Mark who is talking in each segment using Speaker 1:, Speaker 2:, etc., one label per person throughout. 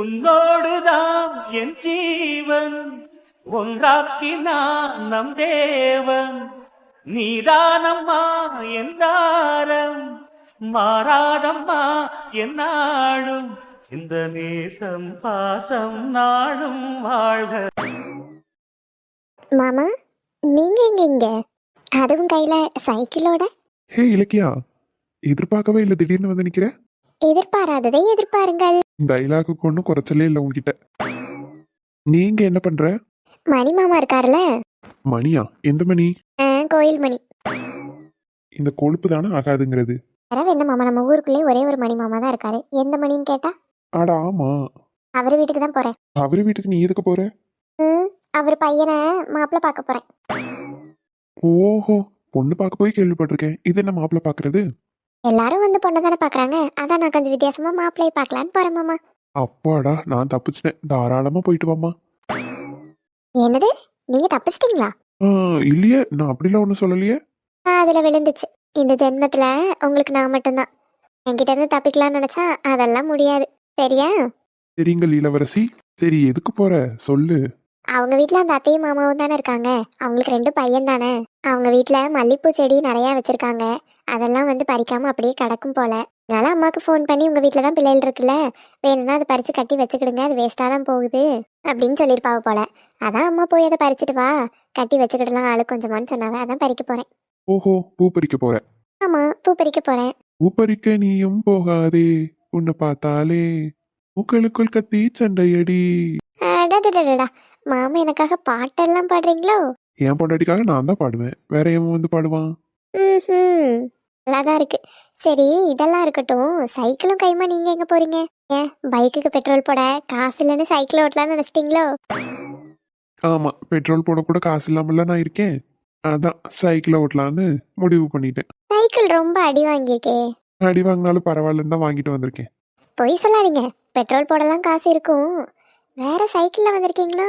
Speaker 1: உன்னோடுதான் என் ஜீவன். ஒன்றாக்கினான் நம் தேவன். நீதானம்மா என் தாரம். மாறாதம்மா என் நாடும். இந்த நேசம் பாசம் நாடும் வாழ்க.
Speaker 2: மாமா நீங்க எங்க இங்க? அதுவும் கையில சைக்கிளோட?
Speaker 3: ஹே இலக்கியா. எதிர்பார்க்கவே இல்லை. திடீர்னு வந்து நிக்கிற?
Speaker 2: எதிர்பாராததை எதிர்பாருங்கள்.
Speaker 3: டைலாக்கு ஒன்றும் குறைச்சலே இல்லை உன்கிட்ட. நீங்க என்ன பண்ற?
Speaker 2: மணி மாமா இருக்காருல்ல?
Speaker 3: மணியா? எந்த மணி?
Speaker 2: ஆ, கோயில் மணி.
Speaker 3: இந்த கொழுப்பு தானே ஆகாதுங்கிறது.
Speaker 2: அதாவது என்ன மாமா நம்ம ஊருக்குள்ளே ஒரே ஒரு மணி மாமா தான் இருக்காரு. எந்த மணின்னு கேட்டா?
Speaker 3: ஆடா ஆமா.
Speaker 2: அவர் வீட்டுக்கு தான் போறேன்.
Speaker 3: அவரு வீட்டுக்கு நீ எதுக்கு போற?
Speaker 2: ம் அவர் பையனை மாப்பிள்ளை பார்க்க போறேன்.
Speaker 3: ஓஹோ பொண்ணு பார்க்க போய் கேள்விப்பட்டிருக்கேன். இது என்ன மாப்பிள்ள பாக்குறது
Speaker 2: எல்லாரும் வந்து பொண்ணை தானே பார்க்கறாங்க அதான் நான் கொஞ்சம் வித்தியாசமா மாப்பிள்ளையை பார்க்கலான்னு போறேன் மாமா.
Speaker 3: அப்பாடா நான் தப்பிச்சிட்டேன். தாராளமா போயிட்டு வாமா
Speaker 2: என்னது? நீங்க தப்பிச்சிட்டீங்களா?
Speaker 3: இல்லையே. நான் அப்படிலாம் ஒன்றும் சொல்லலையே.
Speaker 2: அதுல விழுந்துச்சு. இந்த ஜென்மத்துல உங்களுக்கு நான் மட்டும்தான். என்கிட்ட இருந்து தப்பிக்கலாம்னு நினைச்சா அதெல்லாம் முடியாது. சரியா?
Speaker 3: சரிங்கள் இளவரசி சரி எதுக்கு போற? சொல்லு.
Speaker 2: அவங்க வீட்ல அந்த அத்தையும் மாமாவும் தானே இருக்காங்க. அவங்களுக்கு ரெண்டு பையன் தானே. அவங்க வீட்ல மல்லிப்பூ செடி நிறைய வச்சிருக்காங்க. அதெல்லாம் வந்து பறிக்காம அப்படியே கிடக்கும் போல. அதனால அம்மாக்கு ஃபோன் பண்ணி உங்க வீட்ல தான் பிள்ளைகள் இருக்குல்ல. வேணும்னா அதை பறிச்சு கட்டி வச்சுக்கிடுங்க. அது வேஸ்டா தான் போகுது. அப்படின்னு சொல்லியிருப்பாவ போல. அதான் அம்மா போய் அதை பறிச்சுட்டு வா. கட்டி வச்சுக்கிடலாம். ஆளு கொஞ்சமான்னு சொன்னாவ. அதான் பறிக்க போறேன்.
Speaker 3: ஓஹோ பூ பறிக்க போற.
Speaker 2: ஆமா பூ பறிக்க போறேன்.
Speaker 3: பூ பறிக்க நீயும் போகாதே. உன்னை பார்த்தாலே. உங்களுக்குள் கத்தி சண்டையடி.
Speaker 2: அடடடடடா. மாமா எனக்காக பாட்டெல்லாம் பாடுறீங்களோ?
Speaker 3: என் பொண்டாட்டிக்காக நான் தான் பாடுவேன். வேற எவன் வந்து பாடுவான்.
Speaker 2: ம் நல்லாதான் இருக்கு. சரி இதெல்லாம் இருக்கட்டும். சைக்கிளும் கைமா நீங்க எங்க போறீங்க? ஏன் பைக்குக்கு பெட்ரோல் போட காசு இல்லைன்னு சைக்கிள் ஓட்டலாம்னு நினைச்சிட்டீங்களோ?
Speaker 3: ஆமா பெட்ரோல் போட கூட காசு இல்லாமல நான் இருக்கேன். அதான் சைக்கிளை ஓட்டலான்னு முடிவு பண்ணிட்டேன்.
Speaker 2: சைக்கிள் ரொம்ப அடி வாங்கியிருக்கே.
Speaker 3: அடி வாங்கினாலும் பரவாயில்லன்னு தான் வாங்கிட்டு வந்திருக்கேன்.
Speaker 2: பொய் சொல்லாதீங்க. பெட்ரோல் போடலாம் காசு இருக்கும். வேற சைக்கிள்ல வந்திருக்கீங்களா?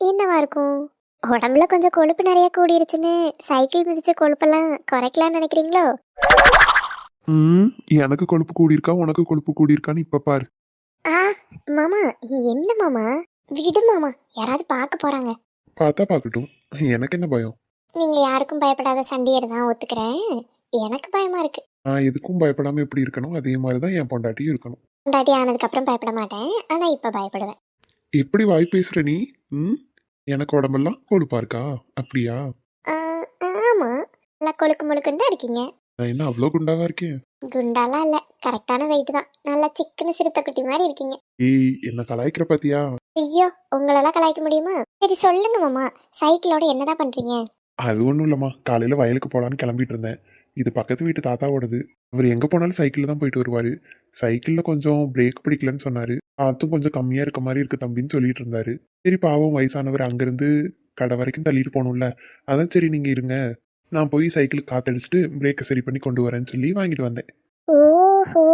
Speaker 2: என்னவா இருக்கும்? உடம்புல கொஞ்சம் கொழுப்பு நிறைய கூடிருச்சுன்னு சைக்கிள் மிதிச்ச கொழுப்பெல்லாம் குறைக்கலாம்னு நினைக்கிறீங்களோ?
Speaker 3: ம் எனக்கு கொழுப்பு கூடியிருக்கா உனக்கு கொழுப்பு கூடியிருக்கான்னு இப்ப பாரு.
Speaker 2: ஆ மாமா என்ன மாமா? விடு மாமா யாராவது பார்க்க போறாங்க.
Speaker 3: பார்த்தா பார்க்கட்டும். எனக்கு என்ன பயம்?
Speaker 2: நீங்க யாருக்கும் பயப்படாத சண்டியர் தான் ஒத்துக்கிறேன். எனக்கு பயமா இருக்கு.
Speaker 3: நான் எதுக்கும் பயப்படாம எப்படி இருக்கணும்? அதே மாதிரி தான் என் பொண்டாட்டியும் இருக்கணும்.
Speaker 2: பொண்டாட்டி ஆனதுக்கு அப்புறம் பயப்பட மாட்டேன். ஆனா இப்ப பயப்படுவேன்.
Speaker 3: எப்படி வாய் பேசுற நீ? ம்? எனக்கு உடம்பெல்லாம் கொழுப்பா இருக்கா? அப்படியா?
Speaker 2: ஆமா. நல்லா கொழுக்கு முழுக்குன்னு தான் இருக்கீங்க.
Speaker 3: நான் என்ன அவ்வளோ குண்டாவா இருக்கேன்?
Speaker 2: குண்டாலாம் இல்ல. கரெக்டான வெயிட் தான். நல்லா சிக்கன சிறுத்தை குட்டி மாதிரி இருக்கீங்க.
Speaker 3: ஏய் என்ன கலாய்க்கிற பாத்தியா?
Speaker 2: ஐயோ உங்களெல்லாம் கலாய்க்க முடியுமா? சரி சொல்லுங்க மாமா. சைக்கிளோட என்னதான் பண்றீங்க?
Speaker 3: அது ஒன்றும் இல்லைம்மா. காலையில் வயலுக்கு போகலான்னு கிளம்பிட்டு இருந்தேன். இது பக்கத்து வீட்டு தாத்தாவோடது. அவர் எங்கே போனாலும் சைக்கிளில் தான் போயிட்டு வருவார். சைக்கிளில் கொஞ்சம் பிரேக் பிடிக்கலன்னு சொன்னார். அதுவும் கொஞ்சம் கம்மியாக இருக்க மாதிரி இருக்கு தம்பின்னு சொல்லிட்டு இருந்தாரு. சரி பாவம் வயசானவர் அங்கேருந்து கடை வரைக்கும் தள்ளிட்டு போகணும்ல. அதான் சரி நீங்கள் இருங்க. நான் போய் சைக்கிளுக்கு காத்தடிச்சிட்டு பிரேக்கை சரி பண்ணி கொண்டு வரேன்னு சொல்லி வாங்கிட்டு வந்தேன்.
Speaker 2: ஓஹோ!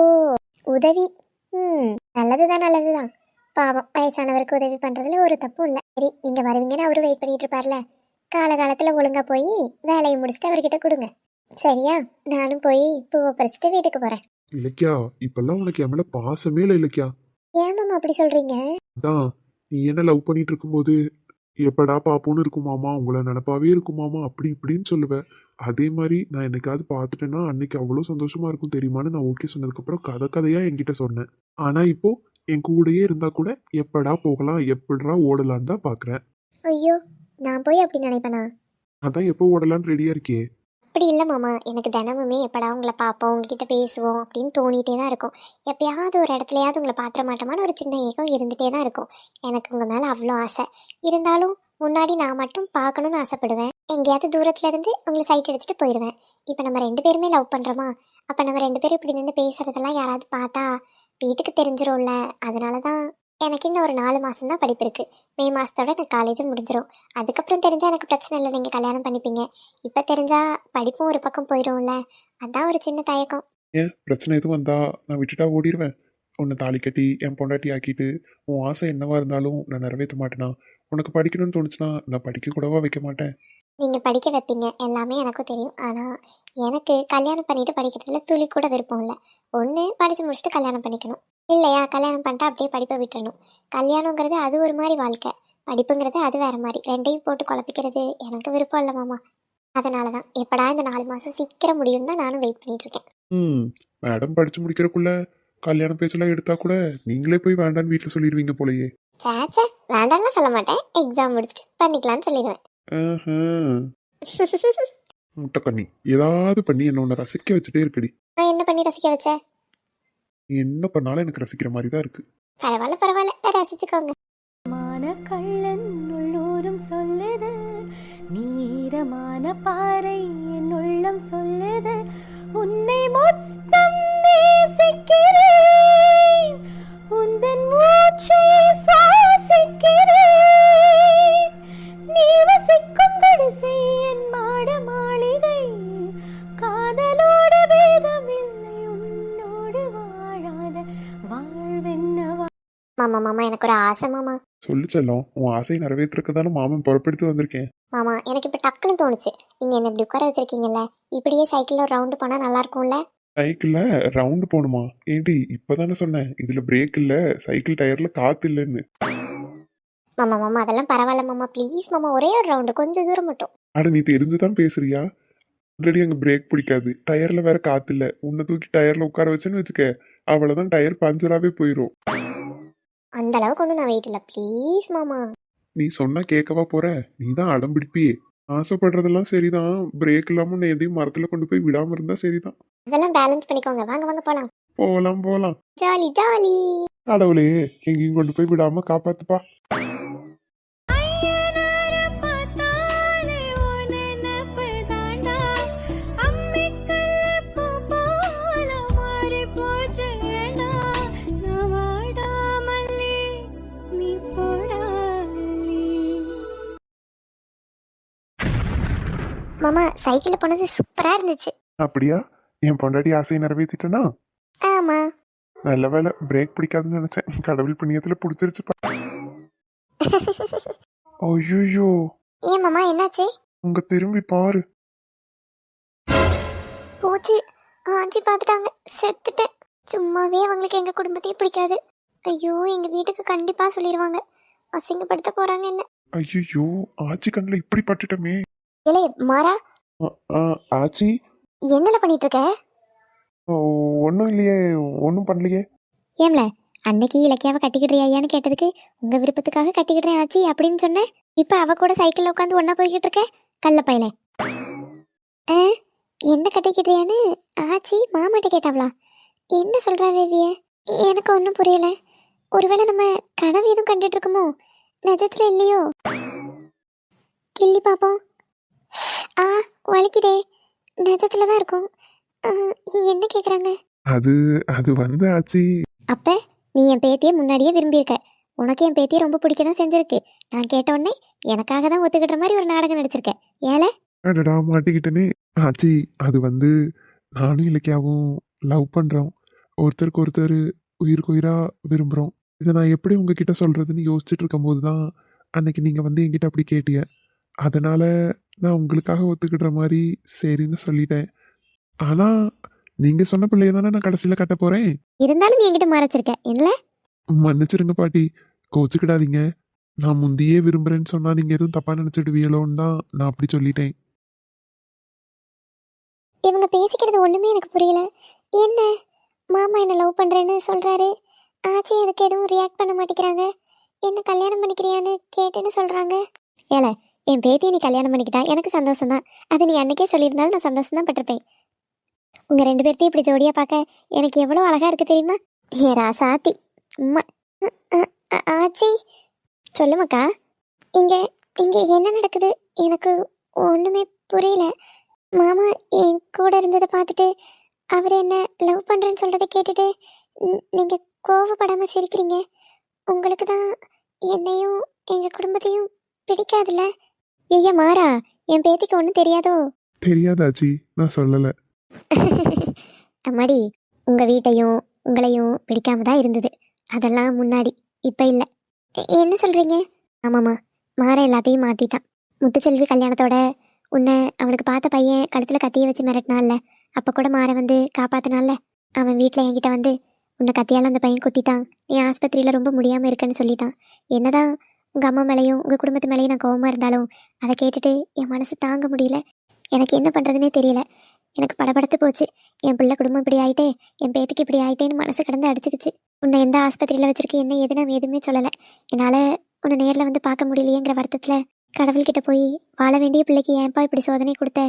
Speaker 2: உதவி. ம் நல்லதுதான் நல்லதுதான். பாவம் வயசானவருக்கு உதவி பண்றதுல ஒரு தப்பும் இல்ல. சரி நீங்க வருவீங்கன்னு அவரு வெயிட் பண்ணிட்டு இருப்பார்ல. காலகாலத்துல ஒழுங்கா போய் வேலையை முடிச்சுட்டு அவர்கிட்ட கொடுங்க. சரியா நானும் போய் பூவை பறிச்சுட்டு வீட்டுக்கு போறேன்.
Speaker 3: இலக்கியா இப்பெல்லாம் உனக்கு என் மேலே பாசமே இல்லை இலக்கியா.
Speaker 2: ஏன் மாமா அப்படி சொல்றீங்க?
Speaker 3: அதான் நீ என்ன லவ் பண்ணிட்டு இருக்கும்போது எப்படா பாப்போன்னு இருக்குமாமா உங்களை நினப்பாவே இருக்குமாமா அப்படி இப்படின்னு சொல்லுவேன் அதே மாதிரி நான் என்னைக்காவது பார்த்துட்டேன்னா அன்னைக்கு அவ்வளோ சந்தோஷமா இருக்கும் தெரியுமான்னு நான் ஓகே சொன்னதுக்கப்புறம் கதை கதையா என்கிட்ட சொன்னேன். ஆனா இப்போ என் கூடயே இருந்தா கூட எப்படா போகலாம் எப்படா ஓடலான்னு தான் பார்க்குறேன்
Speaker 2: ஐயோ நான் போய் அப்படி நினைப்பேனா?
Speaker 3: அதான் எப்போ ஓடலான்னு ரெடியா இருக்கே
Speaker 2: அப்படி இல்லை மாமா. எனக்கு தினமுமே எப்படா உங்களை பார்ப்போம் உங்ககிட்ட பேசுவோம் அப்படின்னு தோணிகிட்டே தான் இருக்கும். எப்பயாவது ஒரு இடத்துலயாவது உங்களை பார்த்துட மாட்டோமான்னு ஒரு சின்ன ஏக்கம் இருந்துகிட்டே தான் இருக்கும். எனக்கு உங்கள் மேலே அவ்வளோ ஆசை. இருந்தாலும் முன்னாடி நான் மட்டும் பார்க்கணும்னு ஆசைப்படுவேன். எங்கேயாவது தூரத்துலேருந்து உங்களை சைட் அடிச்சுட்டு போயிடுவேன் இப்போ நம்ம ரெண்டு பேருமே லவ் பண்ணுறோமா அப்போ நம்ம ரெண்டு பேரும் இப்படி நின்று பேசுகிறதெல்லாம் யாராவது பார்த்தா வீட்டுக்கு தெரிஞ்சிரும்ல. அதனால தான் எனக்கு இன்னும் ஒரு நாலு மாதம் தான் படிப்பு இருக்குது மே மாதத்தோட எனக்கு காலேஜும் முடிஞ்சிடும் அதுக்கப்புறம் தெரிஞ்சால் எனக்கு பிரச்சனை இல்லை. நீங்கள் கல்யாணம் பண்ணிப்பீங்க. இப்போ தெரிஞ்சா படிப்பும் ஒரு பக்கம் போயிடும்ல அதான் ஒரு சின்ன தயக்கம்.
Speaker 3: ஏன்? பிரச்சனை எதுவும் வந்தா நான் விட்டுட்டா ஓடிடுவேன் உன்னை தாலி கட்டி என் பொண்டாட்டி ஆக்கிட்டு உன் ஆசை என்னவா இருந்தாலும் நான் நிறைவேற்ற மாட்டேனா? உனக்கு படிக்கணும்னு தோணுச்சுன்னா நான் படிக்க கூடவா வைக்க மாட்டேன்?
Speaker 2: நீங்கள் படிக்க வைப்பீங்க. எல்லாமே எனக்கும் தெரியும். ஆனால் எனக்கு கல்யாணம் பண்ணிட்டு படிக்கிறதுல துளி கூட விருப்பம் இல்லை. ஒன்று படித்து முடிச்சுட்டு கல்யாணம் பண்ணிக்கணும். இல்லையா? கல்யாணம் பண்ணிட்டா அப்படியே படிப்பை விட்டுறணும். கல்யாணங்கிறது அது ஒரு மாதிரி வாழ்க்கை. படிப்புங்கிறது அது வேற மாதிரி. ரெண்டையும் போட்டு குழப்பிக்கிறது எனக்கு விருப்பம் இல்லை மாமா. அதனால தான் எப்படா இந்த நாலு மாதம் சீக்கிரம் முடியும்னு தான் நானும் வெயிட் பண்ணிட்டு இருக்கேன்.
Speaker 3: ம். மேடம் படிச்சு முடிக்கிறக்குள்ள கல்யாண பேச்செல்லாம் எடுத்தா கூட நீங்களே போய் வேண்டான்னு வீட்டில் சொல்லிடுவீங்க போலயே.
Speaker 2: சேச்சே வேண்டாம்லாம் சொல்ல மாட்டேன். எக்ஸாம் முடிச்சுட்டு பண்ணிக்கலாம்னு சொல்லிடுவேன்.
Speaker 3: ஆஹா. முட்டைக்கண்ணி ஏதாவது பண்ணி என்ன உன்னை ரசிக்க வச்சுட்டே இருக்கடி.
Speaker 2: நான் என்ன பண்ணி ரசிக்க வச்சேன்
Speaker 3: என்ன பண்ணாலும் எனக்கு ரசிக்கிற மாதிரி தான் இருக்கு.
Speaker 2: பரவாயில்ல பரவாயில்ல. ரசிச்சுக்கோங்க.
Speaker 4: மான கள்ளன் உள்ளூரும் சொல்லுது நீரமான பாறை என் உள்ளம் சொல்லுது உன்னை மொத்தம் நேசிக்கிறேன்.
Speaker 3: சொல்லு செல்லம் உன் ஆசையை நிறைவேற்றுறதுக்கு தானே மாமன் பொறுப்பெடுத்து வந்திருக்கேன்.
Speaker 2: மாமா எனக்கு இப்போ டக்குன்னு தோணுச்சு. நீங்கள் என்ன இப்படி உட்கார வச்சிருக்கீங்கல்ல? இப்படியே சைக்கிளில் ஒரு ரவுண்டு போனால் நல்லா இருக்கும்ல?
Speaker 3: சைக்கிள்ல ரவுண்டு போகணுமா? ஏண்டி இப்பதானே சொன்னேன். இதுல பிரேக் இல்ல சைக்கிள் டயர்ல காத்து இல்லைன்னு.
Speaker 2: மாமா மாமா அதெல்லாம் பரவாயில்ல மாமா. ப்ளீஸ் மாமா ஒரே ஒரு ரவுண்டு கொஞ்சம் தூரம் மட்டும்.
Speaker 3: அட நீ தெரிஞ்சுதான் பேசுறியா? ஆல்ரெடி அங்க பிரேக் பிடிக்காது. டயர்ல வேற காத்து இல்ல. உன்னை தூக்கி டயர்ல உட்கார வச்சேன்னு வச்சுக்க அவ்வளவுதான் டயர் பஞ்சராவே போயிடும்
Speaker 2: அந்த அளவுக்கு ஒன்றும் நான் வெயிட் இல்லை. ப்ளீஸ் மாமா.
Speaker 3: நீ சொன்னா கேட்கவா போற? நீ தான் அடம் பிடிப்பியே. ஆசைப்படுறதெல்லாம் சரிதான். பிரேக் இல்லாம உன்னை எதையும் மரத்துல கொண்டு போய் விடாம இருந்தா சரிதான்.
Speaker 2: அதெல்லாம் பேலன்ஸ் பண்ணிக்கோங்க. வாங்க வாங்க போகலாம்
Speaker 3: போலாம் போலாம்.
Speaker 2: Jolly jolly.
Speaker 3: கடவுளே எங்கேயும் கொண்டு போய் விடாம காப்பாத்துப்பா.
Speaker 2: மாமா சைக்கிளில் போனது சூப்பராக இருந்துச்சு.
Speaker 3: அப்படியா? என் பொண்டாட்டி ஆசையை நிறைவேற்றிட்டனா
Speaker 2: ஆமாம்
Speaker 3: நல்ல வேலை பிரேக் பிடிக்காதுன்னு நினைச்சேன். கடவுள் புண்ணியத்துல பிடிச்சிருச்சுப்பா ஐயோ
Speaker 2: ஏன் மாமா என்னாச்சு?
Speaker 3: உங்க திரும்பி பாரு.
Speaker 2: போச்சு. ஆஞ்சி பார்த்துட்டாங்க. செத்துட்டேன். சும்மாவே அவங்களுக்கு எங்கள் குடும்பத்தையே பிடிக்காது. ஐயோ எங்கள் வீட்டுக்கு கண்டிப்பாக சொல்லிடுவாங்க அசிங்கப்படுத்த போகிறாங்க என்ன?
Speaker 3: ஐயோ ஆச்சி கண்ணில் இப்படி பட்டுட்டோமே
Speaker 2: இலே மாறா.
Speaker 3: ஆச்சி?
Speaker 2: என்னல பண்ணிட்டு இருக்க
Speaker 3: ஒன்றும் இல்லையே ஒன்றும் பண்ணலையே.
Speaker 2: ஏம்ல அன்னைக்கு இலக்கியாவை கட்டிக்கிட்றியான்னு கேட்டதுக்கு உங்க விருப்பத்துக்காக கட்டிக்கிட்டேன் ஆச்சி அப்படின்னு சொன்னேன் இப்ப அவ கூட சைக்கிள்ல உட்காந்து ஒண்ணா போய்கிட்டு இருக்க கள்ள பையல. ஆ, என்ன கட்டிக்கிட்றியான்னு ஆச்சி மாமாட்ட கேட்டாவளா. என்ன சொல்றா வேவிய? எனக்கு ஒன்றும் புரியல. ஒருவேளை நம்ம கனவு எதுவும் கண்டுட்டு இருக்கோமோ நிஜத்துல இல்லையோ? கிள்ளி பாப்போம். ஆ வலிக்குதே. நிஜத்துல தான் இருக்கும் என்ன கேக்குறாங்க?
Speaker 3: அது அது வந்து ஆச்சி
Speaker 2: அப்ப நீ என் பேத்தியை முன்னாடியே விரும்பியிருக்க. உனக்கு என் பேத்தியை ரொம்ப பிடிக்க தான் செஞ்சிருக்கு. நான் கேட்ட உடனே எனக்காக தான் ஒத்துக்கிட்ட மாதிரி ஒரு நாடகம் நடிச்சிருக்க. ஏல?
Speaker 3: அடடா மாட்டிக்கிட்டேனே. ஆச்சி அது வந்து நானும் இலக்கியாவும் லவ் பண்றோம். ஒருத்தருக்கு ஒருத்தர் உயிருக்கு உயிரா விரும்புறோம். இதை நான் எப்படி உங்ககிட்ட சொல்றதுன்னு யோசிச்சுட்டு இருக்கும்போது தான் அன்னைக்கு நீங்க வந்து என்கிட்ட அப்படி கேட்டீங்க. அதனால நான் உங்களுக்காக ஒத்துக்கிடுற மாதிரி சரின்னு சொல்லிட்டேன். ஆனா நீங்க சொன்ன பிள்ளைய தானே நான் கடைசியில கட்ட போறேன்?
Speaker 2: இருந்தாலும் நீ என்கிட்ட மறைச்சிருக்க. என்ன
Speaker 3: மன்னிச்சிருங்க பாட்டி. கோச்சுக்கிடாதீங்க. நான் முந்தியே விரும்புறேன்னு சொன்னா நீங்க எதுவும் தப்பா நினைச்சிடுவீங்களோன்னு தான் நான் அப்படி சொல்லிட்டேன்.
Speaker 2: இவங்க பேசிக்கிறது ஒண்ணுமே எனக்கு புரியல. என்ன? மாமா என்ன லவ் பண்றேன்னு சொல்றாரு. ஆச்சி அதுக்கு எதுவும் ரியாக்ட் பண்ண மாட்டேங்கிறாங்க. என்ன கல்யாணம் பண்ணிக்கிறியான்னு கேட்டேன்னு சொல்றாங்க. ஏல என் பேத்தியை நீ கல்யாணம் பண்ணிக்கிட்டா எனக்கு சந்தோஷம் தான் அது நீ அன்னைக்கே சொல்லியிருந்தாலும் நான் சந்தோஷம் தான் பட்டிருப்பேன். உங்கள் ரெண்டு பேர்த்தையும் இப்படி ஜோடியாக பார்க்க எனக்கு எவ்வளோ அழகாக இருக்குது தெரியுமா? ஏ ராசாத்தி உம்மா ஆச்சி. சொல்லுமாக்கா இங்கே இங்கே என்ன நடக்குது? எனக்கு ஒன்றுமே புரியல. மாமா என் கூட இருந்ததை பார்த்துட்டு அவர் என்ன லவ் பண்ணுறேன்னு சொல்கிறத கேட்டுட்டு நீங்கள் கோவப்படாமல் சிரிக்கிறீங்க. உங்களுக்கு தான் என்னையும் எங்கள் குடும்பத்தையும் பிடிக்காதுல்ல? ஐயா மாறா. என் பேத்திக்கு ஒன்றும் தெரியாதோ?
Speaker 3: தெரியாதாச்சி. நான் சொல்லல.
Speaker 2: அம்மாடி உங்க வீட்டையும் உங்களையும் பிடிக்காம தான் இருந்தது. அதெல்லாம் முன்னாடி இப்ப இல்ல. என்ன சொல்றீங்க? ஆமாம்மா. மாற எல்லாத்தையும் மாத்திட்டான். முத்துச்செல்வி கல்யாணத்தோட உன்னை அவனுக்கு பார்த்த பையன் கழுத்துல கத்திய வச்சு மிரட்டினான்ல. அப்ப கூட மாற வந்து காப்பாத்தினான்ல. அவன் வீட்டில் என்கிட்ட வந்து உன்னை கத்தியால் அந்த பையன் குத்திட்டான். நீ ஆஸ்பத்திரியில் ரொம்ப முடியாமல் இருக்கேன்னு சொல்லிட்டான். என்னதான் உங்கள் அம்மா மேலேயும் உங்கள் குடும்பத்து மேலேயும் நான் கோவமாக இருந்தாலும் அதை கேட்டுட்டு என் மனசு தாங்க முடியல. எனக்கு என்ன பண்ணுறதுனே தெரியல. எனக்கு படபடத்து போச்சு. என் பிள்ளை குடும்பம் இப்படி ஆகிட்டே என் பேத்துக்கு இப்படி ஆகிட்டேன்னு மனசு கிடந்து அடிச்சுக்கிச்சு உன்னை எந்த ஆஸ்பத்திரியில் வச்சிருக்கு என்ன எது நான் எதுவுமே சொல்லலை. என்னால் உன்னை நேரில் வந்து பார்க்க முடியலையேங்கிற வருத்தத்தில் கடவுள்கிட்ட போய் வாழ வேண்டிய பிள்ளைக்கு ஏன்பா இப்படி சோதனை கொடுத்த?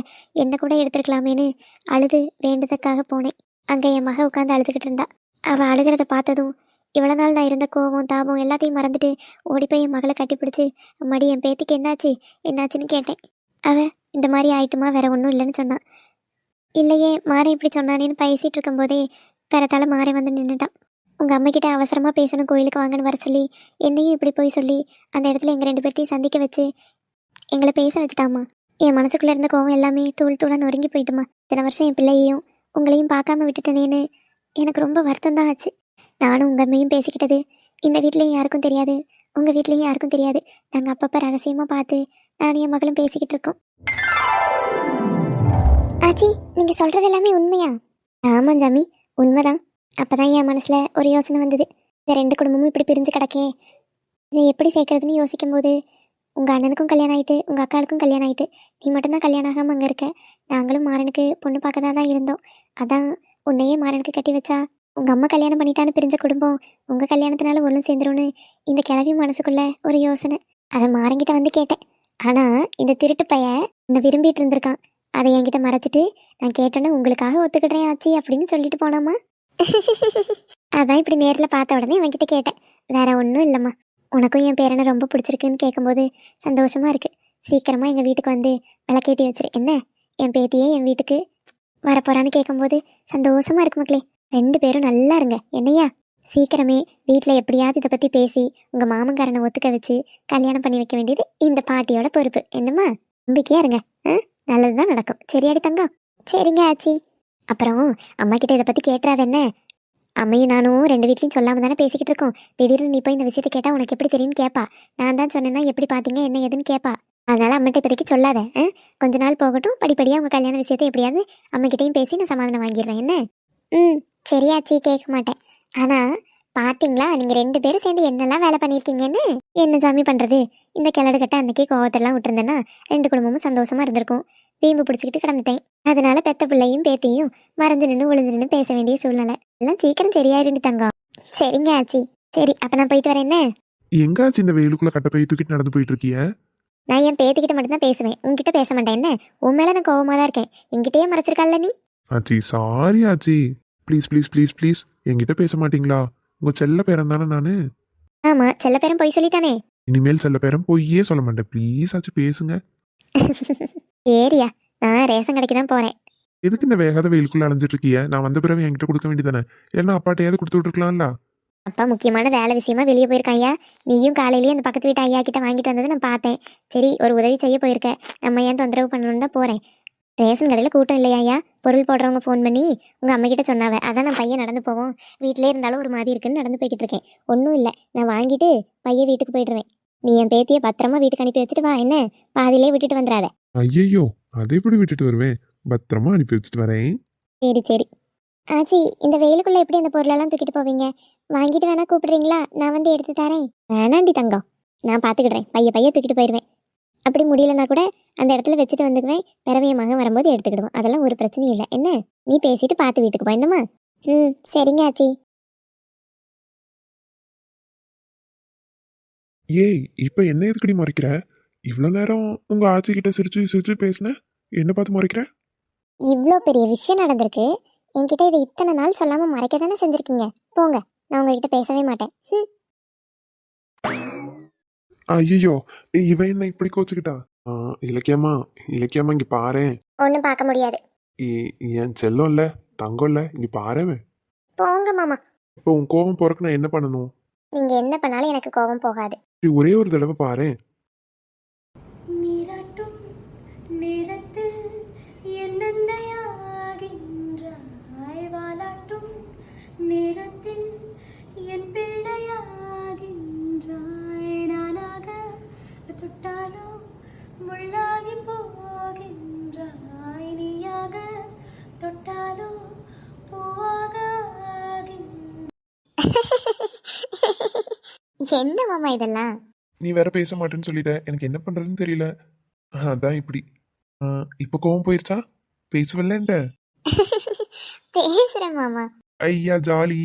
Speaker 2: என்ன கூட எடுத்துருக்கலாமேன்னு அழுது வேண்டதற்காக போனேன். அங்கே என் மக உட்காந்து அழுதுகிட்டு இருந்தா. அவள் அழுகிறத பார்த்ததும் இவ்வளோ நாள் நான் இருந்த கோவம் தாபம் எல்லாத்தையும் மறந்துட்டு ஓடி போய் என் மகளை கட்டிப்பிடிச்சி அம்மாடி என் பேத்திக்கு என்னாச்சு? என்னாச்சுன்னு கேட்டேன். அவன் இந்த மாதிரி ஆயிட்டுமா? வேற ஒன்றும் இல்லைன்னு சொன்னான் இல்லையே மாறன் இப்படி சொன்னானேன்னு பேசிட்டு இருக்கும்போதே பிறத்தால மாறே வந்து நின்றுட்டான் உங்கள் அம்மாக்கிட்ட அவசரமாக பேசணும் கோயிலுக்கு வாங்கன்னு வர சொல்லி என்னையும் இப்படி போய் சொல்லி அந்த இடத்துல எங்கள் ரெண்டு பேர்த்தையும் சந்திக்க வச்சு எங்களை பேச வச்சுட்டாமா என் மனசுக்குள்ளே இருந்த கோவம் எல்லாமே தூள் தூளாக நொறுங்கி போயிட்டுமா. இத்தனை வருஷம் என் பிள்ளையையும் உங்களையும் பார்க்காம விட்டுட்டேனேன்னு எனக்கு ரொம்ப வருத்தம் தான் ஆச்சு. நானும் உங்கள் அம்மையும் பேசிக்கிட்டது. இந்த வீட்லேயும் யாருக்கும் தெரியாது. உங்கள் வீட்லேயும் யாருக்கும் தெரியாது. நாங்கள் அப்பப்போ ரகசியமாக பார்த்து நானும் என் மகளும் பேசிக்கிட்டு இருக்கோம். ஆச்சி நீங்கள் சொல்கிறது எல்லாமே உண்மையா? ஆமாம் ஜாமி உண்மைதான். அப்போ தான் என் மனசில் ஒரு யோசனை வந்தது. இந்த ரெண்டு குடும்பமும் இப்படி பிரிஞ்சு கிடக்கே. இதை எப்படி சேர்க்கறதுன்னு யோசிக்கும்போது உங்கள் அண்ணனுக்கும் கல்யாணம் ஆயிட்டு உங்கள் அக்காளுக்கும் கல்யாணம் ஆயிட்டு நீ மட்டும்தான் கல்யாணம் ஆகாமல் அங்கே இருக்க. நாங்களும் மாறனுக்கு பொண்ணு பார்க்க தான் தான் இருந்தோம். அதான் உன்னையே மாறனுக்கு கட்டி வச்சா உங்கள் அம்மா கல்யாணம் பண்ணிட்டான்னு பிரிஞ்ச குடும்பம் உங்கள் கல்யாணத்தினால ஒன்றும் சேர்ந்துரும்னு இந்த கிளவி மனசுக்குள்ள ஒரு யோசனை. அதை மாறங்கிட்ட வந்து கேட்டேன். ஆனால் இந்த திருட்டு பையன் என்னை விரும்பிட்டு இருந்திருக்கான். அதை என்கிட்ட மறைச்சிட்டு நான் கேட்டோன்னே உங்களுக்காக ஒத்துக்கிட்டேன் ஆச்சி அப்படின்னு சொல்லிட்டு போனாமா அதான் இப்படி நேரில் பார்த்த உடனே அவன்கிட்ட கேட்டேன். வேற ஒன்றும் இல்லைம்மா. உனக்கும் என் பேரனை ரொம்ப பிடிச்சிருக்குன்னு கேட்கும்போது சந்தோஷமாக இருக்குது சீக்கிரமாக எங்கள் வீட்டுக்கு வந்து விளக்கேற்றி வச்சிரு. என்ன? என் பேத்தியே என் வீட்டுக்கு வரப்போறான்னு கேட்கும்போது சந்தோஷமாக இருக்கு மக்களே. ரெண்டு பேரும் நல்லா இருங்க. என்னையா? சீக்கிரமே வீட்டில் எப்படியாவது இதை பற்றி பேசி உங்கள் மாமன்காரனை ஒத்துக்க வச்சு கல்யாணம் பண்ணி வைக்க வேண்டியது இந்த பாட்டியோட பொறுப்பு. என்னம்மா? நம்பிக்கையாக இருங்க. ஆ? நல்லது தான் நடக்கும் சரியாடி தங்கம். சரிங்க ஆச்சி. அப்புறம் அம்மா கிட்ட இதை பற்றி கேட்டுறாது என்ன? அம்மையும் நானும் ரெண்டு வீட்லையும் சொல்லாமல் தானே பேசிக்கிட்டு இருக்கோம். திடீர்னு நீ போய் இந்த விஷயத்தை கேட்டால் உனக்கு எப்படி தெரியும்னு கேட்பா நான் தான் சொன்னேன்னா எப்படி பார்த்தீங்க என்ன ஏதுன்னு கேட்பா அதனால் அம்மகிட்ட இப்போதைக்கு சொல்லாத. ஆ? கொஞ்ச நாள் போகட்டும். படிப்படியாக உங்கள் கல்யாண விஷயத்தை எப்படியாவது அம்மகிட்டையும் பேசி நான் சமாதானம் வாங்கிடுறேன். என்ன? ம். சரியாச்சி கேட்க மாட்டேன். ஆனால் பார்த்தீங்களா நீங்கள் ரெண்டு பேரும் சேர்ந்து என்னெல்லாம் வேலை பண்ணியிருக்கீங்கன்னு? என்ன சாமி பண்ணுறது இந்த கிளடு கட்ட அன்னைக்கே கோவத்தெல்லாம் விட்டுருந்தேன்னா ரெண்டு குடும்பமும் சந்தோஷமா இருந்திருக்கும். வீம்பு பிடிச்சிக்கிட்டு கிடந்துட்டேன். அதனால பெத்த பிள்ளையும் பேத்தியும் மறந்து நின்று விழுந்து நின்று பேச வேண்டிய சூழ்நிலை. எல்லாம் சீக்கிரம் சரியாயிருந்து தங்கம். சரிங்க ஆச்சி. சரி அப்போ நான் போயிட்டு வரேன் என்ன?
Speaker 3: எங்காச்சு இந்த வெயிலுக்குள்ள கட்ட போய் தூக்கிட்டு நடந்து போயிட்டு இருக்கிய?
Speaker 2: நான் என் பேத்திக்கிட்ட மட்டும்தான் பேசுவேன். உன்கிட்ட பேச மாட்டேன் என்ன? உன் மேலே நான் கோவமாக தான் இருக்கேன். என்கிட்டயே மறைச்சிருக்கல்ல நீ?
Speaker 3: ஆச்சி சாரி ஆச்சி. ப்ளீஸ் ப்ளீஸ் ப்ளீஸ் ப்ளீஸ் என்கிட்ட பேச மாட்டீங்களா? உங்க செல்ல பேரன் தானே நானு?
Speaker 2: ஆமாம் செல்ல பேரும் போய் சொல்லிட்டானே.
Speaker 3: இனிமேல் செல்ல பேரன் பொய்யே சொல்ல மாட்டேன். ப்ளீஸ் ஆச்சு பேசுங்க.
Speaker 2: சரியா நான் ரேஷன் கடைக்கு தான் போகிறேன்
Speaker 3: எதுக்கு இந்த வேகாத வெயிலுக்குள்ள அலைஞ்சிட்டு இருக்கிய நான் வந்த பிறகு என்கிட்ட கொடுக்க வேண்டியதானே இல்லைன்னா அப்பாட்டையாவது கொடுத்து விட்டுருக்கலாம்ல?
Speaker 2: அப்பா முக்கியமான வேலை விஷயமா வெளியே போயிருக்கான் ஐயா? நீயும் காலையிலேயே அந்த பக்கத்து வீட்டு ஐயா கிட்ட வாங்கிட்டு வந்ததை நான் பார்த்தேன். சரி ஒரு உதவி செய்ய போயிருக்க. நம்ம ஏன் தொந்தரவு பண்ணணும்னு தான் போகிறேன் ரேஷன் கடையில் கூட்டம் இல்லையா ஐயா? பொருள் போடுறவங்க ஃபோன் பண்ணி உங்கள் அம்மா கிட்ட சொன்னாவ. அதான் நான் பையன் நடந்து போவோம். வீட்டிலே இருந்தாலும் ஒரு மாதிரி இருக்குன்னு நடந்து போய்கிட்டு இருக்கேன். ஒன்றும் இல்லை. நான் வாங்கிட்டு பையன் வீட்டுக்கு போயிடுவேன். நீ என் பேத்தியை பத்திரமா வீட்டுக்கு அனுப்பி வச்சுட்டு வா என்ன? பாதியிலே விட்டுட்டு வந்துடாத
Speaker 3: ஐயையோ அதை எப்படி விட்டுட்டு வருவேன்? பத்திரமா அனுப்பி வச்சுட்டு வரேன்.
Speaker 2: சரி சரி. ஆச்சி இந்த வெயிலுக்குள்ள எப்படி அந்த பொருளெல்லாம் தூக்கிட்டு போவீங்க? வாங்கிட்டு வேணா கூப்பிடுறீங்களா? நான் வந்து எடுத்து தரேன். வேணாண்டி தங்கம். நான் பார்த்துக்கிடுறேன் பைய பைய தூக்கிட்டு போயிடுவேன் அப்படி முடியலன்னா கூட அந்த இடத்துல வச்சுட்டு வந்துக்குவேன். பிறவைய மகன் வரும்போது எடுத்துக்கிடுவோம். அதெல்லாம் ஒரு பிரச்சனையும் இல்லை. என்ன? நீ பேசிட்டு பார்த்து வீட்டுக்கு போயிடணுமா ம் சரிங்க ஆச்சி.
Speaker 3: ஏய் இப்போ என்ன எதுக்கடி மறைக்கிற? இவ்வளோ நேரம் உங்க ஆச்சி கிட்ட சிரிச்சு சிரிச்சு பேசின? என்ன பார்த்து மறைக்கிற?
Speaker 2: இவ்வளோ பெரிய விஷயம் நடந்திருக்கு. என்கிட்ட இதை இத்தனை நாள் சொல்லாமல் மறைக்க தானே செஞ்சுருக்கீங்க? போங்க நான் உங்ககிட்ட பேசவே மாட்டேன். ம்.
Speaker 3: ஐயோ இவன் என்ன இப்படி கோச்சுக்கிட்டா? ஆ, இலக்கியம்மா இலக்கியம்மா இங்க பாரேன்
Speaker 2: ஒன்றும் பார்க்க முடியாது.
Speaker 3: இ- என் செல்லம் இல்ல தங்கம் இல்ல இங்க பாரேன்
Speaker 2: போங்க மாமா.
Speaker 3: இப்போ உன் கோவம் போறக்கு நான் என்ன பண்ணணும்?
Speaker 2: நீங்கள் என்ன பண்ணாலும் எனக்கு கோபம் போகாது.
Speaker 3: இப்படி ஒரே ஒரு தடவை பாரேன்.
Speaker 2: என்ன மாமா இதெல்லாம்?
Speaker 3: நீ வேற பேச மாட்டேன்னு சொல்லிட்ட. எனக்கு என்ன பண்றதுன்னு தெரியல. அதான் இப்படி. இப்ப கோவம் போயிருச்சா? பேசுவல்லன்ட்ட
Speaker 2: பேசுறேன் மாமா.
Speaker 3: ஐயா ஜாலி.